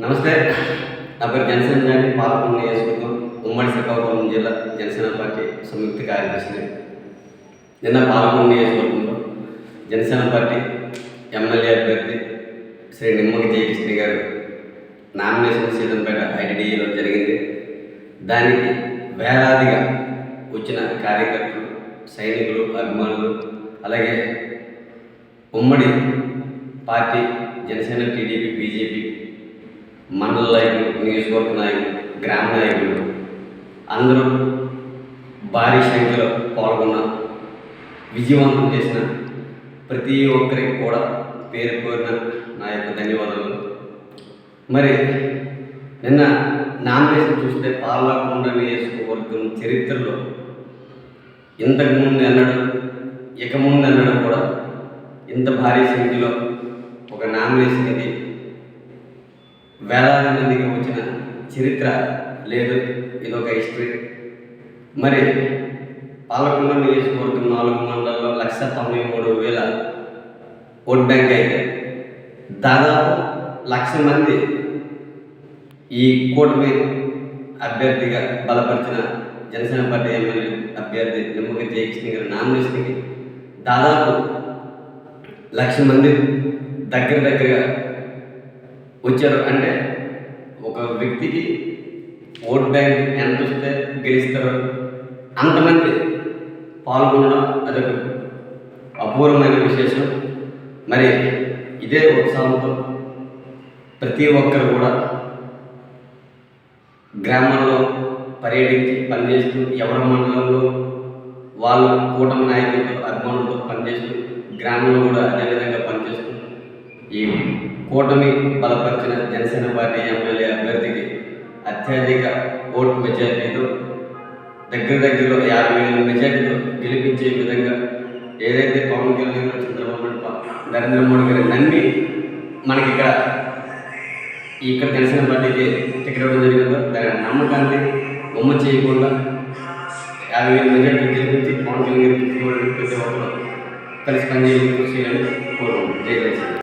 నమస్తే. నా పేరు జనసేన జాని పాల్గొన్న నియోజకవర్గం ఉమ్మడి శ్రీకాకుళం జిల్లా జనసేన పార్టీ సంయుక్త కార్యదర్శిని. నిన్న పాల్గొన్న నియోజకవర్గంలో జనసేన పార్టీ ఎమ్మెల్యే అభ్యర్థి శ్రీ నిమ్మకి జయకృష్ణ గారు నామినేషన్ సీతంపేట ఐటీడీలో జరిగింది. దానికి వేలాదిగా వచ్చిన కార్యకర్తలు సైనికులు అభిమానులు అలాగే ఉమ్మడి పార్టీ జనసేన టీడీపీ బీజేపీ మండల నాయకులు నియోజకవర్గ నాయకులు గ్రామ నాయకులు అందరూ భారీ సంఖ్యలో పాల్గొన్న విజయవంతం చేసిన ప్రతి ఒక్కరికి కూడా పేరు కోరిన నా యొక్క ధన్యవాదాలు. మరి నిన్న నామినేషన్ చూస్తే పాలకొండ నియోజకవర్గం చరిత్రలో ఇంతకు ముందు ఎన్నడూ ఇక ముందు ఎన్నడూ కూడా ఇంత భారీ సంఖ్యలో ఒక నామినేషన్ ఇది వేలాది మందికి వచ్చిన చరిత్ర లేదు ఇది ఒక హిస్టరీ మరి పాలకొండ నియోజకవర్గం నాలుగు మండలాల్లో లక్ష తొంభై మూడు వేల ఓట్ బ్యాంక్ అయితే దాదాపు లక్ష మంది ఈ కూటమి అభ్యర్థిగా బలపరిచిన జనసేన పార్టీ ఎమ్మెల్యే అభ్యర్థి నిమ్మకి జయకృష్ణ గారి నామినేషన్కి దాదాపు లక్ష మంది దగ్గర దగ్గరగా వచ్చారు. అంటే ఒక వ్యక్తికి ఓట్ బ్యాంక్ ఎంత వస్తే గెలుస్తారు. అంతమంది పాల్గొనడం అదొక అపూర్వమైన విశేషం. మరి ఇదే ఉత్సాహంతో ప్రతి ఒక్కరు కూడా గ్రామంలో పర్యటించి పనిచేస్తూ ఎవరి మండలంలో వాళ్ళ కూటమి నాయకులతో అభిమానులతో పనిచేస్తూ గ్రామంలో కూడా అదేవిధంగా పనిచేస్తూ ఈ కూటమి బలపరిచిన జనసేన పార్టీ ఎమ్మెల్యే అభ్యర్థికి అత్యధిక ఓటు మెజార్టీతో దగ్గర దగ్గరలో యాభై వేల మెజార్టీతో గెలిపించే విధంగా ఏదైతే పవన్ కళ్యాణ్ గారు చంద్రబాబు నాయుడు నరేంద్ర మోడీ గారు నమ్మి మనకి ఇక్కడ ఇక్కడ జనసేన పార్టీకి టికెట్ ఇవ్వడం జరిగిందో దాని నమ్మకాన్ని బొమ్మ చేయకుండా యాభై వేల మెజార్టీ గెలిపించి పవన్ కళ్యాణ్ గారికి ప్రతి ఒక్కరు కలిసి పనిచేయాలని కృషి చేయాలని కోరుకుంటున్నాం. జై జనసేన.